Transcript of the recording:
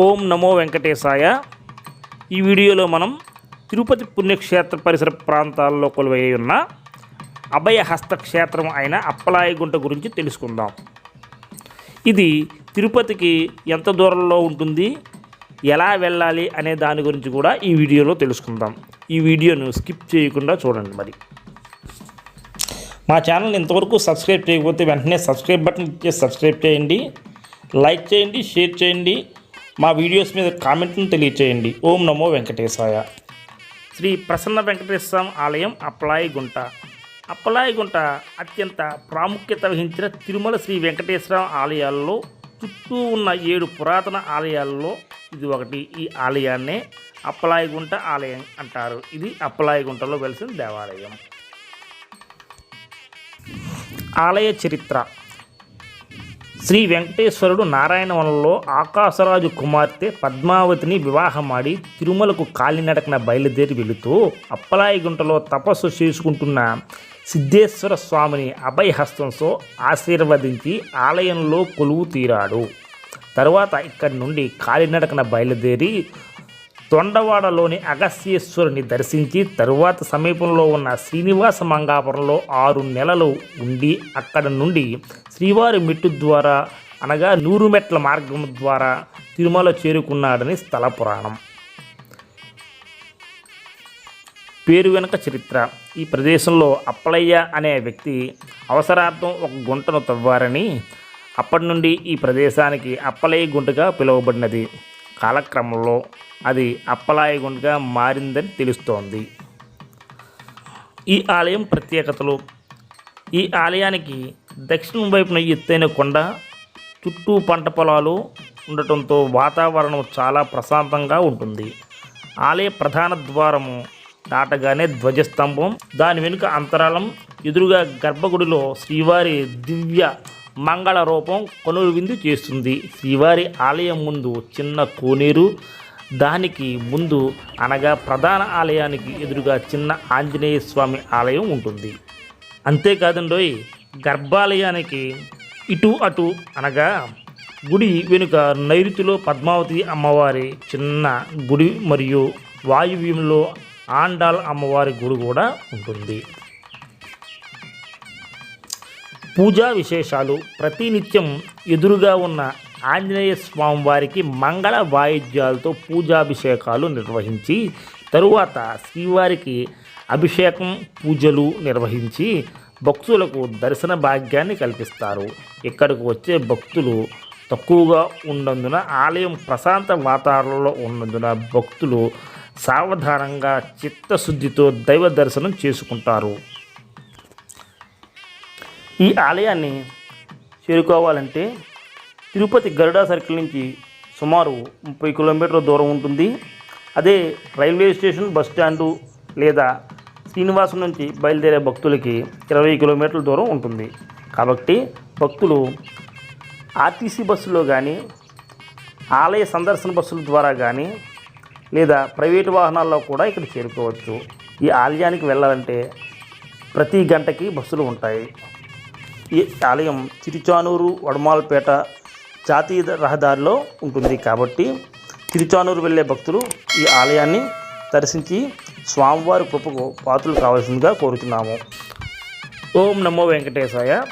ఓం నమో వెంకటేశాయ. ఈ వీడియోలో మనం తిరుపతి పుణ్యక్షేత్ర పరిసర ప్రాంతాల్లో కొలువై ఉన్న అభయహస్త క్షేత్రం అయిన అప్పలాయగుంట గురించి తెలుసుకుందాం. ఇది తిరుపతికి ఎంత దూరంలో ఉంటుంది ఎలా వెళ్ళాలి అనే దాని గురించి కూడా ఈ వీడియోలో తెలుసుకుందాం. ఈ వీడియోను స్కిప్ చేయకుండా చూడండి మరి. మా ఛానల్ ఇంతవరకు సబ్స్క్రైబ్ చేయకపోతే వెంటనే సబ్స్క్రైబ్ బటన్ ఇచ్చి సబ్స్క్రైబ్ చేయండి లైక్ చేయండి షేర్ చేయండి. మా వీడియోస్ మీద కామెంట్ను తెలియచేయండి. ఓం నమో వెంకటేశాయ. శ్రీ ప్రసన్న వెంకటేశ్వర స్వామి ఆలయం అప్పలాయిగుంట. అప్పలాయిగుంట అత్యంత ప్రాముఖ్యత వహించిన తిరుమల శ్రీ వెంకటేశ్వర ఆలయాల్లో చుట్టూ ఉన్న ఏడు పురాతన ఆలయాల్లో ఇది ఒకటి. ఈ ఆలయాన్నే అప్పలాయిగుంట ఆలయం అంటారు. ఇది అప్పలాయిగుంటలో వెలిసిన దేవాలయం. ఆలయ చరిత్ర. శ్రీ వెంకటేశ్వరుడు నారాయణవనంలో ఆకాశరాజు కుమార్తె పద్మావతిని వివాహమాడి తిరుమలకు కాలినడకన బయలుదేరి వెళుతూ అప్పలాయిగుంటలో తపస్సు చేసుకుంటున్న సిద్ధేశ్వర స్వామిని అభయహస్తంతో ఆశీర్వదించి ఆలయంలో కొలువు తీరాడు. తరువాత ఇక్కడి నుండి కాలినడకన బయలుదేరి తొండవాడలోని అగస్యేశ్వరుని దర్శించి తరువాత సమీపంలో ఉన్న శ్రీనివాస మంగాపురంలో ఆరు నెలలు ఉండి అక్కడ నుండి శ్రీవారి మెట్టు ద్వారా అనగా నూరు మెట్ల మార్గం ద్వారా తిరుమల చేరుకున్నాడని స్థల పురాణం. పేరు వెనుక చరిత్ర. ఈ ప్రదేశంలో అప్పలయ్య అనే వ్యక్తి అవసరార్థం ఒక గుంటను తవ్వారని అప్పటి నుండి ఈ ప్రదేశానికి అప్పలయ్య గుంటగా పిలువబడినది. కాలక్రమంలో అది అప్పలాయగుండగా మారిందని తెలుస్తోంది. ఈ ఆలయం ప్రత్యేకతలు ఈ ఆలయానికి దక్షిణం వైపున ఎత్తైన కొండ చుట్టూ పంట పొలాలు ఉండటంతో వాతావరణం చాలా ప్రశాంతంగా ఉంటుంది. ఆలయ ప్రధాన ద్వారము దాటగానే ధ్వజస్తంభం దాని వెనుక అంతరాళం ఎదురుగా గర్భగుడిలో శ్రీవారి దివ్య మంగళ రూపం కొనులు విందు చేస్తుంది. శ్రీవారి ఆలయం ముందు చిన్న కోనేరు దానికి ముందు అనగా ప్రధాన ఆలయానికి ఎదురుగా చిన్న ఆంజనేయ స్వామి ఆలయం ఉంటుంది. అంతేకాదండోయ్ గర్భాలయానికి ఇటు అటు అనగా గుడి వెనుక నైరుతిలో పద్మావతి అమ్మవారి చిన్న గుడి మరియు వాయువ్యంలో ఆండాల్ అమ్మవారి గుడి కూడా ఉంటుంది. పూజా విశేషాలు ప్రతినిత్యం ఎదురుగా ఉన్న ఆంజనేయ స్వామి వారికి మంగళ వాయిద్యాలతో పూజాభిషేకాలు నిర్వహించి తరువాత శ్రీవారికి అభిషేకం పూజలు నిర్వహించి భక్తులకు దర్శన భాగ్యాన్ని కల్పిస్తారు. ఇక్కడికి వచ్చే భక్తులు తక్కువగా ఉన్నందున ఆలయం ప్రశాంత వాతావరణంలో ఉన్నందున భక్తులు సావధానంగా చిత్తశుద్ధితో దైవ దర్శనం చేసుకుంటారు. ఈ ఆలయాన్ని చేరుకోవాలంటే తిరుపతి గరుడా సర్కిల్ నుంచి సుమారు ముప్పై కిలోమీటర్ల దూరం ఉంటుంది. అదే రైల్వే స్టేషన్ బస్ స్టాండు లేదా శ్రీనివాసం నుంచి బయలుదేరే భక్తులకి ఇరవై కిలోమీటర్ల దూరం ఉంటుంది. కాబట్టి భక్తులు ఆర్టీసీ బస్సులో కానీ ఆలయ సందర్శన బస్సుల ద్వారా కానీ లేదా ప్రైవేటు వాహనాల్లో కూడా ఇక్కడ చేరుకోవచ్చు. ఈ ఆలయానికి వెళ్ళాలంటే ప్రతి గంటకి బస్సులు ఉంటాయి. ఈ ఆలయం తిరుచానూరు వడమాల్పేట జాతీయ రహదారిలో ఉంటుంది. కాబట్టి తిరుచానూరు వెళ్ళే భక్తులు ఈ ఆలయాన్ని దర్శించి స్వామివారి కృపకు పాత్రలు కావాల్సిందిగా కోరుతున్నాము. ఓం నమో వెంకటేశాయ.